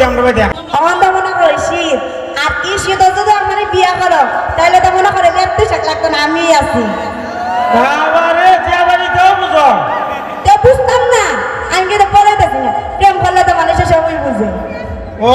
দেখ তো মনে করে শীত আর কি শীত যদি আমার বিয়া করো? তাহলে তো মনে করে মৃত্যু শাক লাগতো না আমি আছি। বাবারে বাড়ি দেও বুঝো। তো বুঝতাম না আমি তো পরে দেখি না। প্রেম করলে তো মানুষের সবই বুঝে। ও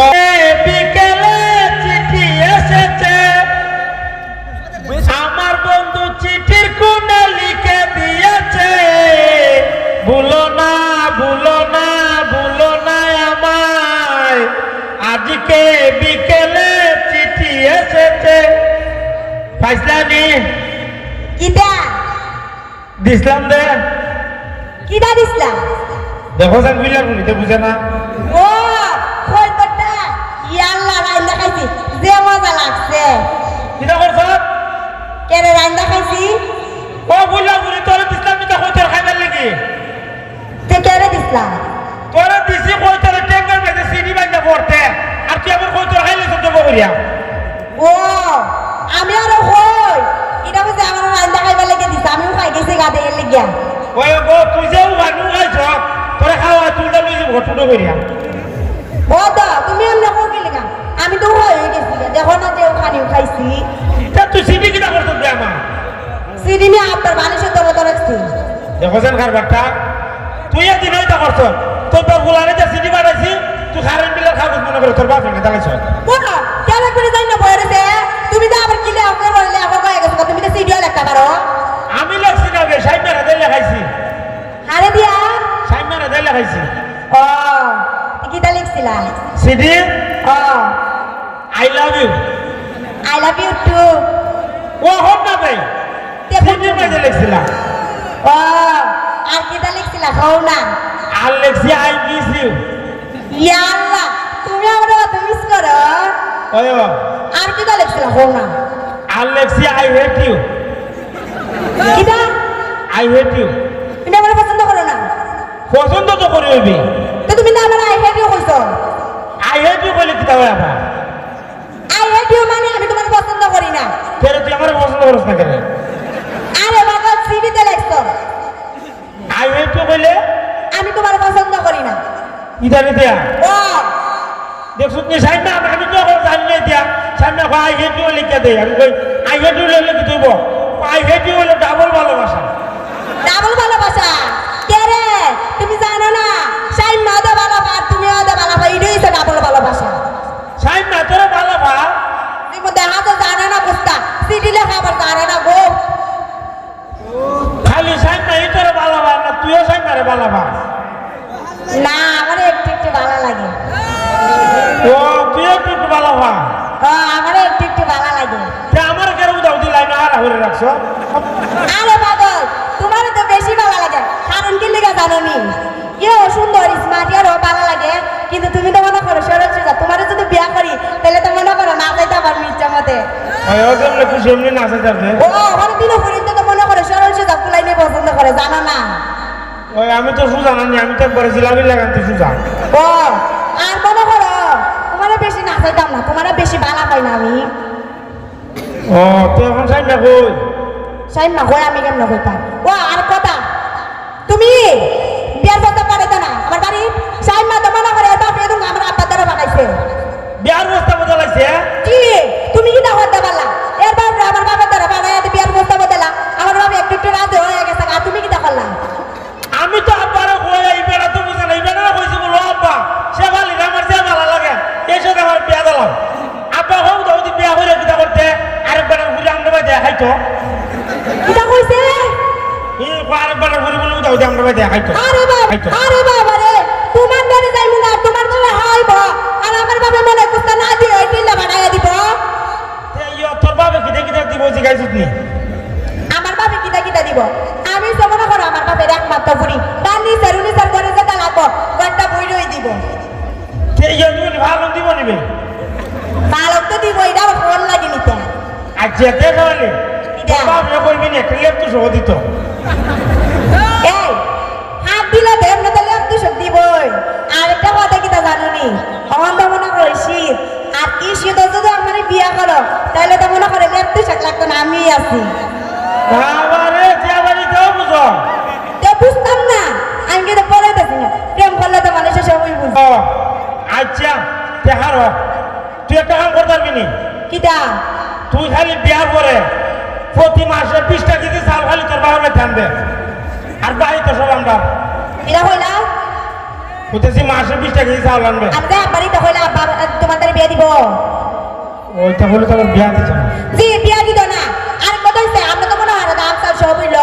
ফাইসলানি কিটা? দিসলাম দে। কিটা দিসলাম দেখো যান বিলার বলিতে বুঝে না। ও কই তোটা ইয়াল্লা রাইন্দা খাইছি যে মজা লাগছে। কিনা করছ কেন রাইন্দা খাইছি ও বুলা বুলি তোর দিসলাম এটা কই তোর খাইবার লাগি। তে কেড়ে দিসলাম তোরা দিছি কই তোর টেঙ্গার মেঝে সিডি বাজা পড়তে আর তুই আবার কই তোর খাইলে সহ্য করিয়া ও আমি আরও কই? এটা বুঝে আমার রাইন্দা খাইবার লেগে দিছে আমিও খাই গেছি গাদে এর লেগিয়া। ওই গো তুই যে উগানু খাইছ তোরে খাওয়া তুলটা লই যাব ছোট করিয়া ও দা তুমি এমনি কো কি লেগা? আমি তো হয়ে গেছি দেখো না যে ওখানে খাইছি। তা তুই সিডি কিনা করছ তুই আমার? সিরিনে আপনার মানুষের দরে দরে রাখছি। দেখো যেন কারবারটা তুই একদিন হইতা করছ। তোর তোর গুলারে যে সিডি বাড়াইছি তুই খারেন বিলের খাগজ মনে করে তোর বাপ ভেঙে দাঁড়াইছ কেন করে যাই না বয়ে রেছে তুমি তো আবার কিলে অকর বললে অকর কয়ে গেছো তুমি তো সিডিও লেখা পারো আমি লাগছি না গে সাইড মেরা দেলে খাইছি হারে দিয়া সাইড মেরা দেলে খাইছি ও লিখছিলা সিডি ও। I love you I love you too ও হট না ভাই সিডি মেজে লিখছিলাম ও আর কিটা লিখছিলা হও না আর লিখছি আই মিস ইউ ইয়াল্লা তুমি আমার কথা মিস করো। ওই আর কিটা লিখছিলা হও না আর লিখছি আই হেট ইউ কিটা আই হেট ইউ তুমি আমার পছন্দ করো না। পছন্দ তো করে হইবি তো তুমি না আমার আই হেট ইউ কইছো আই আই হেট ইউ মানে আমি তোমার পছন্দ করি না। ফের তুই আমার পছন্দ করিস না কেন? আরে বাবা সিডিতে লিখছো। আই হেট ইউ বলে। আমি তোমার পছন্দ করি না। ইদারে দেয়া। ও। দেখছ তুই সাইন আমি তো জানি না দিয়া। সাইন আই হেট ইউ লিখে দে। আমি কই আই হেট ইউ লিখে দিব। আই হেট ইউ হলো ডাবল ভালোবাসা। তুইও সাইন না না আমার একটু একটু ভালো লাগে। ও তুইও একটু একটু ভালো ও আমার একটু একটু ভালো লাগে। তে আমার কেন উদাও দি লাইন হারা হয়ে রাখছো? আরে পাগল তোমার তো বেশি ভালো লাগে। কারণ কি লেগে জানো নি? কেউ সুন্দর স্মার্ট ইয়ারও ভালো লাগে। কিন্তু তুমি তো মনে করো সরল সোজা তোমার যদি বিয়া করি তাহলে তো মনে করো না যাইতে পারব ইচ্ছা মতে। ও যেমন খুশি এমনি নাচে যাবে ও আমার দিনও পর্যন্ত তো মনে করে সরল সোজা ফুলাই নিয়ে পছন্দ করে জানো? না ওই আমি তো সুজা নানি আমি তো একবারে জিলাপি লাগান্তি সুজা ও আর মনে করো তোমার বেশি নাচাইতাম না তোমার বেশি বালা পাই না আমি। ও তুই এখন সাইন না কই? সাইন না কই আমি কেমন কইতাম? ও আর কথা তুমি বিয়ার বলতে পারে তো না আমার বাড়ি সাইন না তো মনে করে এটা পেয়ে তুমি আমার আব্বা দ্বারা বানাইছে বিয়ার বস্তা বদল আছে কি তুমি কি না হতে পারলা এর বাপরে আমার বাবার দ্বারা বানাই বিয়ার বস্তা বদলা আমার বাবা একটু একটু রাজি হয়ে গেছে আর তুমি কি করলা আমি তো আব্বার কই এই বেড়া তো বুঝে না এই বেড়া কইছি বলো আব্বা সে ভালি আমার যে ভালো লাগে এই সাথে আমার বিয়া দিলাম আব্বা হোক দাও দি বিয়া হইলে কিটা করতে আরেক বেড়া ঘুরে আমরা বাই দেখাইতো কিটা কইছে এই আরেক বেড়া ঘুরে বলে দাও দি দেখাইতো আরে বাবা আরে বাবা রে তোমার দ্বারা যাইবো না তোমার দ্বারা হাইব। আর আমার বাবা মনে না দিয়ে এই টিল্লা দিব। ইয় তোর বাবে কিটা কিটা দিব জিগাইছিস নি আমার বাবা কিটা কিটা দিব। আমি তো মনে করো আমার বাপের একমাত্র ফুরি তার নিচে রুনি স্যার করে যেতে বই রই দিব। কে ইয় তুমি ভালো দিব নিবে। বালক তো দিব এটা ফোন লাগে নিতে। কে কিটা? তোর বাপ না কইবি না একটা তো সহ দিত। এই হাত দিলে দেব না তাহলে একটু সব দিবই আর একটা কথা কিটা জানো নি অন্ধ মনে করে শীত আর এই শীত যদি আমার বিয়া করো তাহলে তো মনে করে একটু শাক লাগতো না আমি আছি। তো বুঝতাম না আমি কিন্তু পরে দেখি না প্রেম করলে তো মানুষের সবই বুঝে। ও, আচ্ছা টেহার হ। তুই একটা কাম করতে পারবি নি? কিটা? তুই খালি বিয়ার পরে প্রতি মাসে বিশটা কেজি চাল খালি তোর বাবার থাকবে আর বাড়ি তো সব আমরা। কিটা হইলা বুঝতেছি মাসে বিশটা কেজি চাল আনবে। আমি তো আব্বারই তো হইলা তোমাদের বিয়ে দিব। ওইটা হলে তোমার বিয়া দিচ্ছে না জি বিয়া দিত না। আর কত হইছে? আমরা তো মনে হয় না দাম চাল সব হইল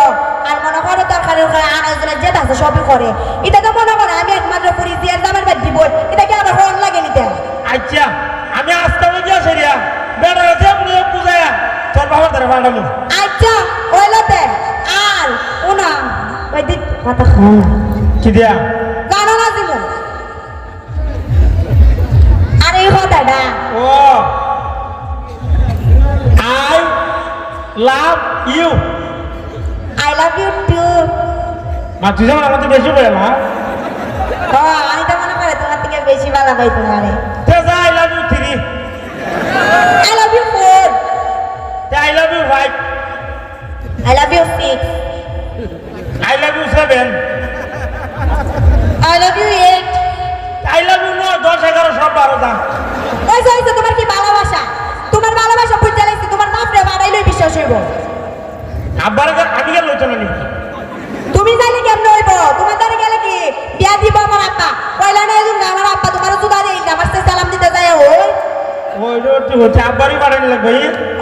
আর মনে করো তরকারি করে আনাজনের যে আছে সবই করে। এটা তো মনে করো আমি একমাত্র পুরি দিয়ে দামের বাদ দিব এটা কি আমার হন লাগে নিতে? আচ্ছা আমি আস্তে আমি গিয়া সেরিয়া। বেড়া আছে আপনি বুঝায়া তোর বাবার ধরে ফান্ডামু আচ্ছা হইলতে আর উনা ওই দিন কথা খাও কি দিয়া? You I love you too মা তুই যেমন আমাদের বেশি বলে না? আমি তো মনে করে তোমার থেকে বেশি ভালো পাই তোমারে। তে যা I love you three I love you four I love you five I love you six I love you seven I love you eight I love you নয় দশ এগারো সব বারো দাম। ওই তোমার কি ভালোবাসা? তোমার ভালোবাসা বুঝতে লাগছে তোমার বাপরে বাড়াইলেই বিশ্বাস হইব। আব্বার আমি গেল লইতো না তুমি জানি কেমন হইব? তোমার দ্বারা গেলে কি? বিয়া দিব আমার আব্বা। কইলা না এজন আমার আব্বা তোমার সুদারে আমার সাথে সালাম দিতে যায় ওই। ওই রোটি হচ্ছে আব্বারই বাড়ানি লাগবে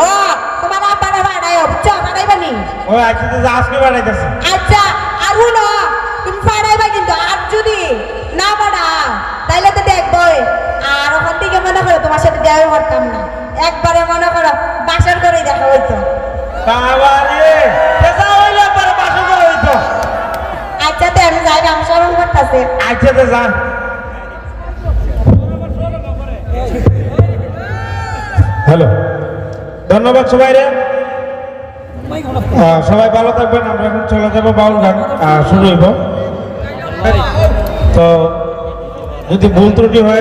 ও তোমার আব্বা না বাড়াই বুঝছ? বাড়াইবানি ওই আজকে তো যা আজকে বাড়াইতেছে। আচ্ছা আর শুনো তুমি বাড়াইবা কিন্তু আর যদি না বাড়াও তাইলে তো দেখবই আর ওখান থেকে মনে করো তোমার সাথে দেওয়া করতাম না। একবারে মনে করো বাসার করেই দেখা হইতো। হ্যালো, ধন্যবাদ সবাই রে সবাই ভালো থাকবেন, আমরা এখন চলে যাব বাউল গান শুরু হইব। তো যদি ভুল ত্রুটি হয়